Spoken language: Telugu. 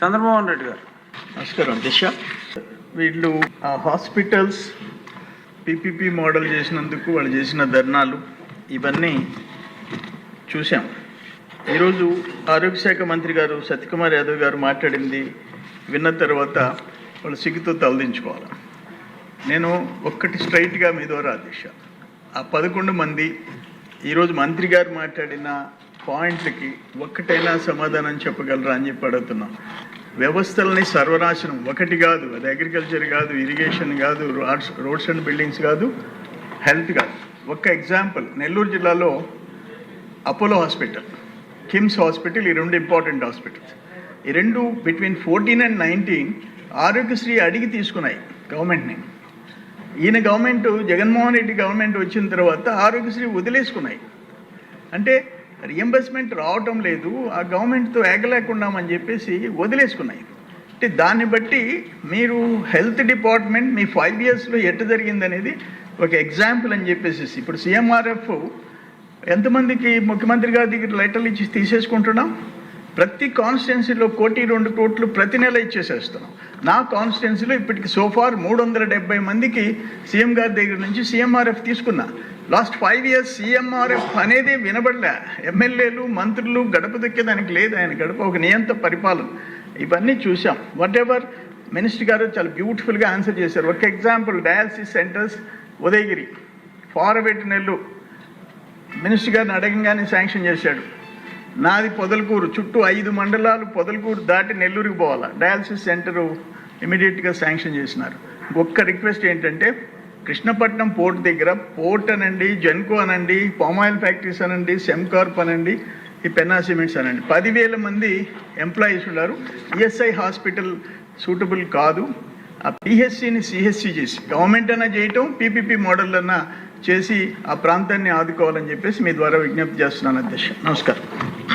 చంద్రమోహన్ రెడ్డి గారు. నమస్కారం దిశ. వీళ్ళు ఆ హాస్పిటల్స్ పీపీపీ మోడల్ చేసినందుకు వాళ్ళు చేసిన ధర్నాలు ఇవన్నీ చూసాం ఈరోజు ఆరోగ్య శాఖ మంత్రి గారు సత్యకుమార్ యాదవ్ గారు మాట్లాడింది విన్న తర్వాత వాళ్ళు సిగ్గుతో తలదించుకోవాలి. నేను ఒక్కటి స్ట్రైట్గా మీ ద్వారా దిశ. ఆ పదకొండు మంది ఈరోజు మంత్రి గారు మాట్లాడిన పాయింట్లకి ఒక్కటైనా సమాధానం చెప్పగలరా అని చెప్పి అడుగుతున్నాం. వ్యవస్థలని సర్వనాశనం ఒకటి కాదు అది అగ్రికల్చర్ కాదు ఇరిగేషన్ కాదు రోడ్స్ రోడ్స్ అండ్ బిల్డింగ్స్ కాదు హెల్త్ కాదు. ఒక్క ఎగ్జాంపుల్ నెల్లూరు జిల్లాలో అపోలో హాస్పిటల్ కిమ్స్ హాస్పిటల్ ఈ రెండు ఇంపార్టెంట్ హాస్పిటల్స్ ఈ రెండు between fourteen and nineteen Aarogyasri అడిగి తీసుకున్నాయి గవర్నమెంట్ని. ఈయన గవర్నమెంట్ జగన్మోహన్ రెడ్డి గవర్నమెంట్ వచ్చిన తర్వాత ఆరోగ్యశ్రీ వదిలేసుకున్నాయి. అంటే రియంబర్స్మెంట్ రావటం లేదు ఆ గవర్నమెంట్తో ఏగలేకున్నామని చెప్పేసి వదిలేసుకున్నాయి. అంటే దాన్ని బట్టి మీరు హెల్త్ డిపార్ట్మెంట్ మీ ఫైవ్ ఇయర్స్లో ఎట్ట జరిగిందనేది ఒక ఎగ్జాంపుల్ అని చెప్పేసి ఇప్పుడు సీఎంఆర్ఎఫ్ ఎంతమందికి ముఖ్యమంత్రి గారి దగ్గర లెటర్లు ఇచ్చి తీసేసుకుంటున్నాం? ప్రతి కాన్స్టిట్యున్సీలో కోటి రెండు కోట్లు ప్రతి నెల ఇచ్చేసేస్తున్నాం. నా కాన్స్టిట్యున్సీలో ఇప్పటికి సోఫార్ మూడు వందల డెబ్బై మందికి సీఎం గారి దగ్గర నుంచి సీఎంఆర్ఎఫ్ తీసుకున్నా. లాస్ట్ ఫైవ్ ఇయర్స్ సీఎంఆర్ఎఫ్ అనేది వినబడలే. ఎమ్మెల్యేలు మంత్రులు గడప దొక్కేదానికి లేదు ఆయన గడప ఒక నియంత పరిపాలన. ఇవన్నీ చూసాం వాట్ ఎవర్ మినిస్టర్ గారు చాలా బ్యూటిఫుల్గా ఆన్సర్ చేశారు. ఒక ఎగ్జాంపుల్ డయాలసిస్ సెంటర్స్ ఉదయగిరి. ఫారబెట్టి నెల్లూరు. మినిస్టర్ గారిని అడగంగానే శాంక్షన్ చేశాడు. నాది పొదలకూరు చుట్టూ ఐదు మండలాలు పొదలకూరు దాటి నెల్లూరుకి పోవాలా? డయాలసిస్ సెంటర్ ఇమీడియట్గా శాంక్షన్ చేసినారు. ఒక్క రిక్వెస్ట్ ఏంటంటే కృష్ణపట్నం పోర్ట్ దగ్గర పోర్ట్ అనండి జెన్కో అనండి పామాయిల్ ఫ్యాక్టరీస్ అనండి సెమ్కార్ప్ అనండి ఈ పెన్నా సిమెంట్స్ అనండి. పదివేల మంది ఎంప్లాయీస్ ఉన్నారు. ఈఎస్ఐ హాస్పిటల్ సూటబుల్ కాదు. ఆ పిహెచ్సిని సిహెచ్సి చేసి గవర్నమెంట్ అన్నా చేయటం పీపీపీ మోడల్ అన్నా చేసి ఆ ప్రాంతాన్ని ఆదుకోవాలని చెప్పేసి మీ ద్వారా విజ్ఞప్తి చేస్తున్నాను అధ్యక్ష. నమస్కారం.